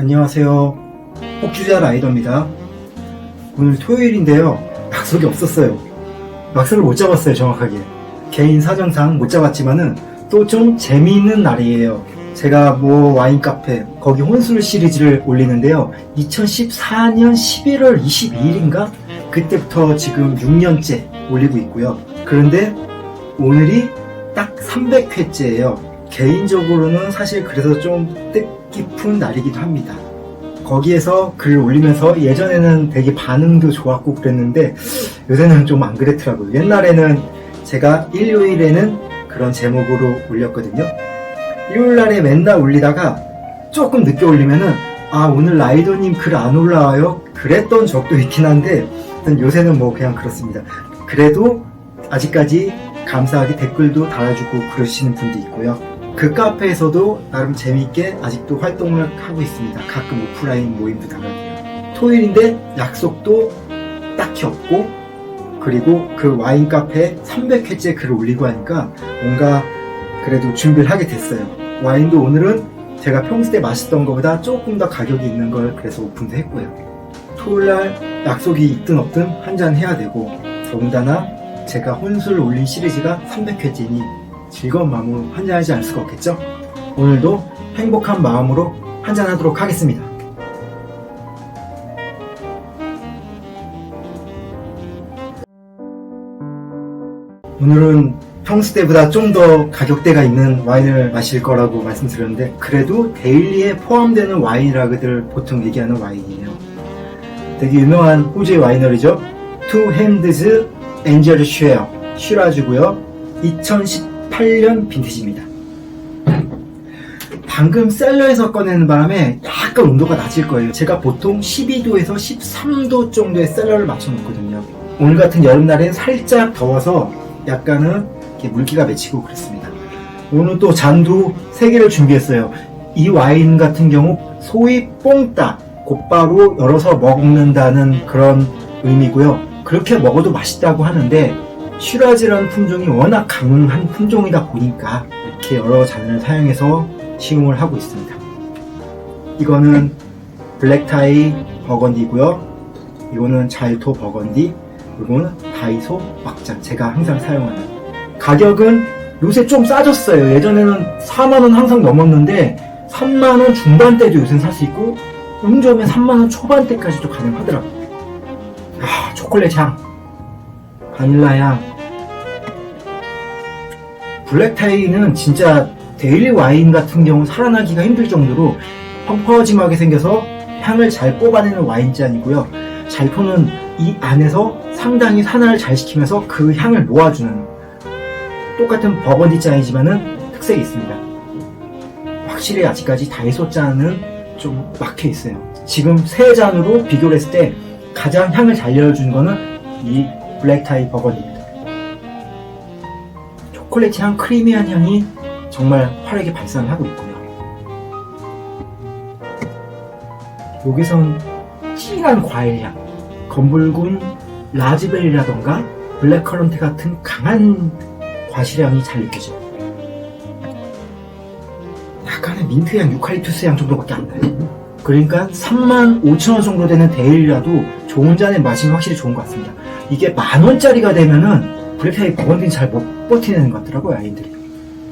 안녕하세요. 폭주자 라이더입니다. 오늘 토요일인데요. 약속이 없었어요. 약속을 못 잡았어요, 정확하게. 개인 사정상 못 잡았지만은 또 좀 재미있는 날이에요. 제가 뭐 와인 카페, 거기 혼술 시리즈를 올리는데요. 2014년 11월 22일인가? 그때부터 지금 6년째 올리고 있고요. 그런데 오늘이 딱 300회째예요. 개인적으로는 사실 그래서 좀 뜻 깊은 날이기도 합니다. 거기에서 글을 올리면서 예전에는 되게 반응도 좋았고 그랬는데 요새는 좀 안 그랬더라고요. 옛날에는 제가 일요일에는 그런 제목으로 올렸거든요. 일요일 날에 맨날 올리다가 조금 늦게 올리면은 아 오늘 라이더님 글 안 올라와요? 그랬던 적도 있긴 한데 요새는 뭐 그냥 그렇습니다. 그래도 아직까지 감사하게 댓글도 달아주고 그러시는 분도 있고요. 그 카페에서도 나름 재미있게 아직도 활동을 하고 있습니다. 가끔 오프라인 모임도 나가고요. 토요일인데 약속도 딱히 없고 그리고 그 와인 카페 300회째 글을 올리고 하니까 뭔가 그래도 준비를 하게 됐어요. 와인도 오늘은 제가 평소에 마셨던 것보다 조금 더 가격이 있는 걸 그래서 오픈도 했고요. 토요일날 약속이 있든 없든 한 잔 해야 되고 더군다나 제가 혼술을 올린 시리즈가 300회째니 즐거운 마음으로 한잔 하지 않을 수가 없겠죠? 오늘도 행복한 마음으로 한잔 하도록 하겠습니다. 오늘은 평소 때보다 좀 더 가격대가 있는 와인을 마실 거라고 말씀드렸는데 그래도 데일리에 포함되는 와인이라고들 보통 얘기하는 와인이에요. 되게 유명한 호주의 와이너리죠. 투 핸드즈 엔젤 쉐어 슈라주고요. 2018년 빈티지입니다. 방금 셀러에서 꺼내는 바람에 약간 온도가 낮을 거예요. 제가 보통 12도에서 13도 정도의 셀러를 맞춰 놓거든요. 오늘 같은 여름날엔 살짝 더워서 약간은 물기가 맺히고 그렇습니다. 오늘 또 잔도 3개를 준비했어요. 이 와인 같은 경우 소위 뽕따, 곧바로 열어서 먹는다는 그런 의미고요. 그렇게 먹어도 맛있다고 하는데 슈라지라는 품종이 워낙 강한 품종이다 보니까 이렇게 여러 잔을 사용해서 시음을 하고 있습니다. 이거는 블랙타이 버건디고요. 이거는 잘토 버건디, 이거는 다이소 막잔 제가 항상 사용하는 가격은 요새 좀 싸졌어요. 예전에는 4만원 항상 넘었는데 3만원 중반대도 요새는 살수 있고 음점에 3만원 초반대까지도 가능하더라고요. 아, 초콜릿 향, 바닐라 향. 블랙타이는 진짜 데일리 와인 같은 경우 살아나기가 힘들 정도로 펑퍼짐하게 생겨서 향을 잘 뽑아내는 와인잔이고요. 잘토는 이 안에서 상당히 산화를 잘 시키면서 그 향을 모아주는 똑같은 버건디 잔이지만은 특색이 있습니다. 확실히 아직까지 다이소 잔은 좀 막혀 있어요. 지금 세 잔으로 비교를 했을 때 가장 향을 잘 내어주는 거는 이 블랙타이 버건디입니다. 초콜릿 향, 크리미한 향이 정말 화려하게 발산하고 있고요. 여기선 진한 과일 향, 검붉은 라즈베리라던가 블랙커런트 같은 강한 과실향이 잘 느껴져요. 약간의 민트 향, 유칼립투스 향 정도밖에 안 나요. 그러니까 3만 5천 원 정도 되는 데일리라도 좋은 잔에 마시면 확실히 좋은 것 같습니다. 이게 만 원짜리가 되면은 블랙타이 버건디는 잘 못 버티는 것 같더라고요, 아이들이.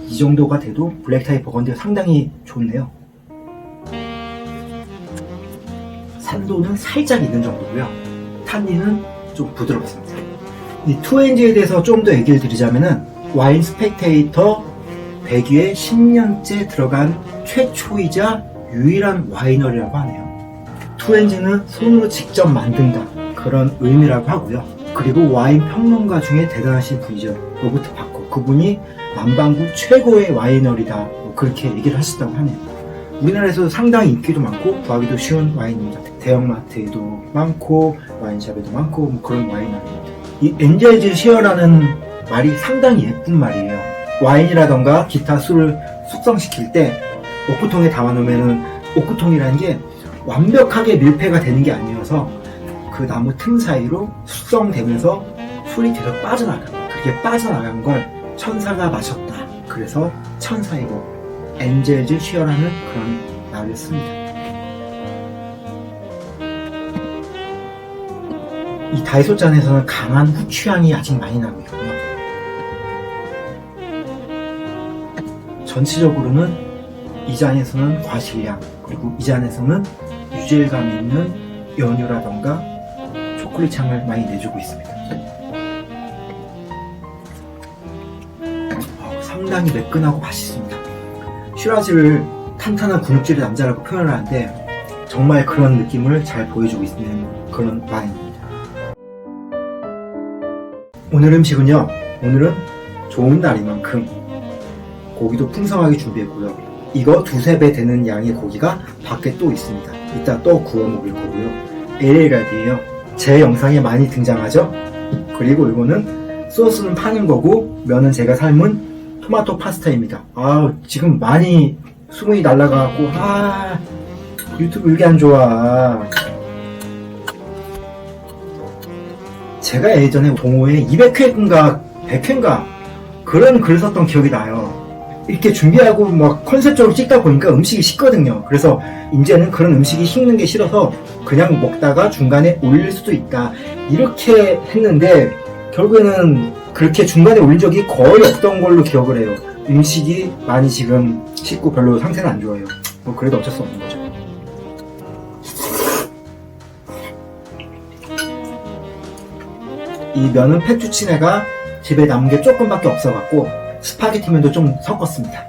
이 정도가 돼도 블랙타이 버건디가 상당히 좋네요. 산도는 살짝 있는 정도고요. 탄닌은 좀 부드럽습니다. 이 투엔지에 대해서 좀 더 얘기를 드리자면은 와인 스펙테이터 100위에 10년째 들어간 최초이자 유일한 와이너리라고 하네요. 투엔지는 손으로 직접 만든다 그런 의미라고 하고요. 그리고 와인 평론가 중에 대단하신 분이죠. 로버트 바코. 그분이 남반구 최고의 와이너리다 뭐 그렇게 얘기를 하셨다고 하네요. 우리나라에서 상당히 인기도 많고 구하기도 쉬운 와인입니다. 대형마트에도 많고 와인샵에도 많고 뭐 그런 와이너리입니다. 이 엔젤즈 쉐어라는 말이 상당히 예쁜 말이에요. 와인이라던가 기타 술을 숙성시킬 때 오크통에 담아놓으면은 오크통이라는 게 완벽하게 밀폐가 되는 게 아니어서 그 나무 틈 사이로 숙성되면서 술이 계속 빠져나간 거. 그게 빠져나간 걸 천사가 마셨다. 그래서 천사이고 엔젤즈 쉬어라는 그런 말을 씁니다. 이 다이소 잔에서는 강한 후추향이 아직 많이 나고 있고요. 전체적으로는 이 잔에서는 과실량 그리고 이 잔에서는 유질감 있는 연유라던가 초콜릿 향을 많이 내주고 있습니다. 어, 상당히 매끈하고 맛있습니다. 슈라즈를 탄탄한 근육질의 남자라고 표현을 하는데 정말 그런 느낌을 잘 보여주고 있는 그런 와인입니다. 오늘 음식은요. 오늘은 좋은 날이만큼 고기도 풍성하게 준비했고요. 이거 두세 배 되는 양의 고기가 밖에 또 있습니다. 이따 또 구워 먹을 거고요. LA갈비예요. 제 영상에 많이 등장하죠. 그리고 이거는 소스는 파는 거고 면은 제가 삶은 토마토 파스타입니다. 아 지금 많이 수분이 날라가고 아 유튜브 이게 안 좋아. 제가 예전에 동호회 200회인가 100회인가 그런 글을 썼던 기억이 나요. 이렇게 준비하고 막 컨셉적으로 찍다 보니까 음식이 식거든요. 그래서 이제는 그런 음식이 식는 게 싫어서 그냥 먹다가 중간에 올릴 수도 있다. 이렇게 했는데 결국에는 그렇게 중간에 올린 적이 거의 없던 걸로 기억을 해요. 음식이 많이 지금 식고 별로 상태는 안 좋아요. 뭐 그래도 어쩔 수 없는 거죠. 이 면은 페투치네가 집에 남은 게 조금밖에 없어갖고 스파게티 면도 좀 섞었습니다.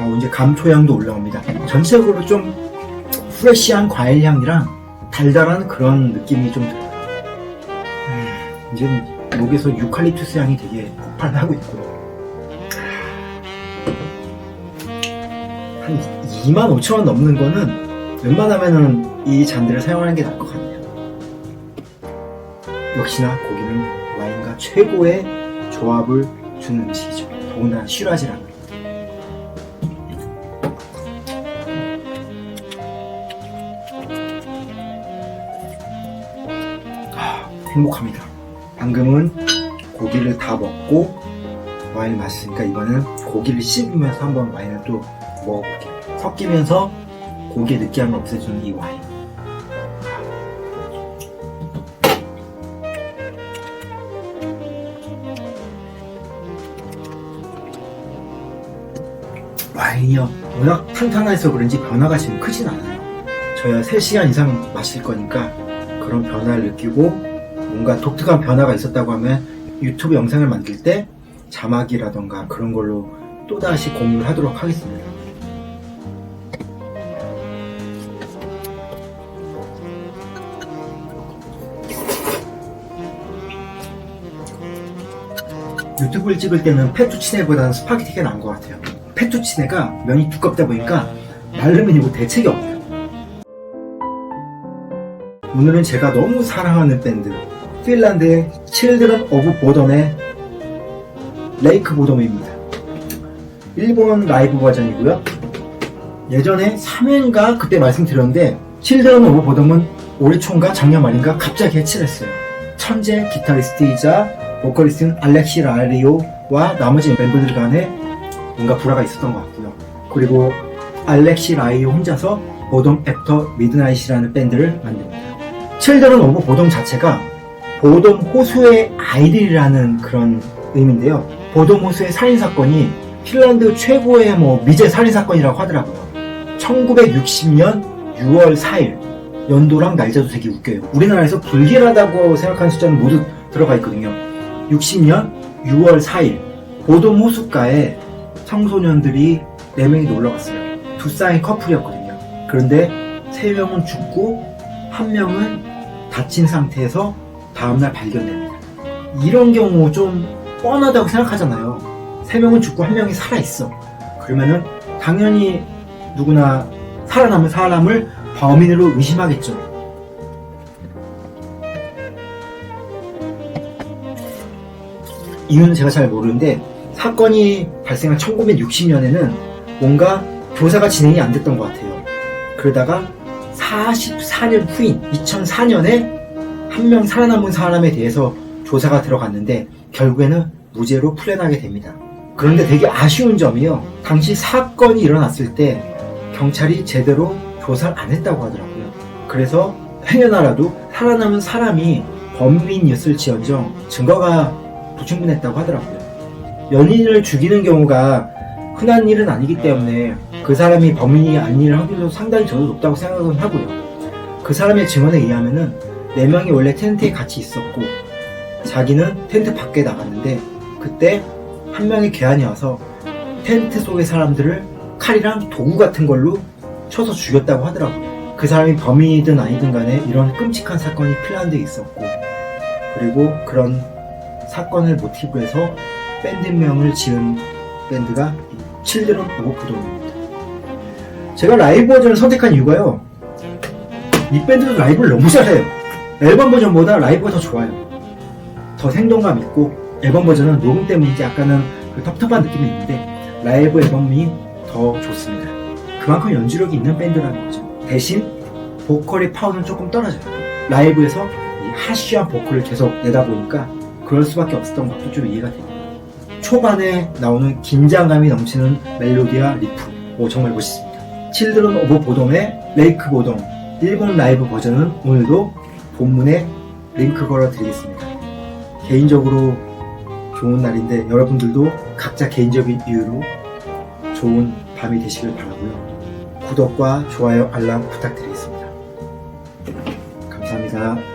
어, 이제 감초향도 올라옵니다. 전체적으로 좀 프레시한 과일 향이랑 달달한 그런 느낌이 좀 들어요. 음, 이제 목에서 유칼립투스 향이 되게 폭발하고 있고요. 한 2만 5천 원 넘는 거는 웬만하면은 이 잔들을 사용하는 게 나을 것 같네요. 역시나 고기는 와인과 최고의 조합을 주는 음식이죠. 더군다나 슈라지라는. 아, 행복합니다. 방금은 고기를 다 먹고 와인을 마셨으니까 이번엔 고기를 씹으면서 한번 와인을 또 먹어볼게요. 섞이면서 고기의 느끼함을 없애주는 이 와인. 와인이요. 워낙 탄탄해서 그런지 변화가 지금 크진 않아요. 저야 3시간 이상 마실 거니까 그런 변화를 느끼고 뭔가 독특한 변화가 있었다고 하면 유튜브 영상을 만들 때 자막이라던가 그런 걸로 또다시 공유를 하도록 하겠습니다. 유튜브를 찍을 때는 페투치네보다는 스파게티가 나은 것 같아요. 페투치네가 면이 두껍다 보니까 마르면 이거 대책이 없어요. 오늘은 제가 너무 사랑하는 밴드 핀란드의 칠드런 오브 보덤의 레이크 보덤입니다. 일본 라이브 버전이고요. 예전에 3회인가 그때 말씀드렸는데 칠드런 오브 보덤은 올해 초인가 작년 말인가 갑자기 해체를 했어요. 천재 기타리스트이자 보컬리스트는 알렉시 라리오와 나머지 멤버들 간에 뭔가 불화가 있었던 것 같고요. 그리고 알렉시 라이오 혼자서 보덤 애프터 미드나잇이라는 밴드를 만듭니다. 칠드런 오브 보덤 자체가 보돔 호수의 아이들이라는 그런 의미인데요. 보돔 호수의 살인 사건이 핀란드 최고의 뭐 미제 살인 사건이라고 하더라고요. 1960년 6월 4일 연도랑 날짜도 되게 웃겨요. 우리나라에서 불길하다고 생각하는 숫자는 모두 들어가 있거든요. 60년 6월 4일 보돔 호숫가에 청소년들이 4명이 놀러 갔어요. 두 쌍의 커플이었거든요. 그런데 3명은 죽고 1명은 다친 상태에서 다음날 발견됩니다. 이런 경우 좀 뻔하다고 생각하잖아요. 3명은 죽고 1명이 살아있어. 그러면은 당연히 누구나 살아남은 사람을 범인으로 의심하겠죠. 이유는 제가 잘 모르는데 사건이 발생한 1960년에는 뭔가 조사가 진행이 안 됐던 것 같아요. 그러다가 44년 후인 2004년에 한 명 살아남은 사람에 대해서 조사가 들어갔는데 결국에는 무죄로 풀려나게 됩니다. 그런데 되게 아쉬운 점이요. 당시 사건이 일어났을 때 경찰이 제대로 조사를 안 했다고 하더라고요. 그래서 행여나라도 살아남은 사람이 범인이었을지언정 증거가 부충분했다고 하더라고요. 연인을 죽이는 경우가 흔한 일은 아니기 때문에 그 사람이 범인이 아닐 확률도 상당히 저도 높다고 생각은 하고요. 그 사람의 증언에 의하면은 네 명이 원래 텐트에 같이 있었고 자기는 텐트 밖에 나갔는데 그때 한 명의 괴한이 와서 텐트 속의 사람들을 칼이랑 도구 같은 걸로 쳐서 죽였다고 하더라고요. 그 사람이 범인이든 아니든 간에 이런 끔찍한 사건이 핀란드에 있었고 그리고 그런 사건을 모티브로 해서 밴드명을 지은 밴드가 칠드런 오브 푸동입니다. 제가 라이브 버전을 선택한 이유가요. 이 밴드도 라이브를 너무 잘해요. 앨범 버전보다 라이브가 더 좋아요. 더 생동감 있고 앨범 버전은 녹음 때문인지 약간은 그 텁텁한 느낌이 있는데 라이브 앨범이 더 좋습니다. 그만큼 연주력이 있는 밴드라는 거죠. 대신 보컬의 파워는 조금 떨어져요. 라이브에서 이 하쉬한 보컬을 계속 내다 보니까 그럴 수밖에 없었던 것도 좀 이해가 됩니다. 초반에 나오는 긴장감이 넘치는 멜로디와 리프, 오 정말 멋있습니다. 칠드런 오브 보돔의 레이크 보돔 일본 라이브 버전은 오늘도 본문에 링크 걸어 드리겠습니다. 개인적으로 좋은 날인데 여러분들도 각자 개인적인 이유로 좋은 밤이 되시길 바라고요. 구독과 좋아요, 알람 부탁드리겠습니다. 감사합니다.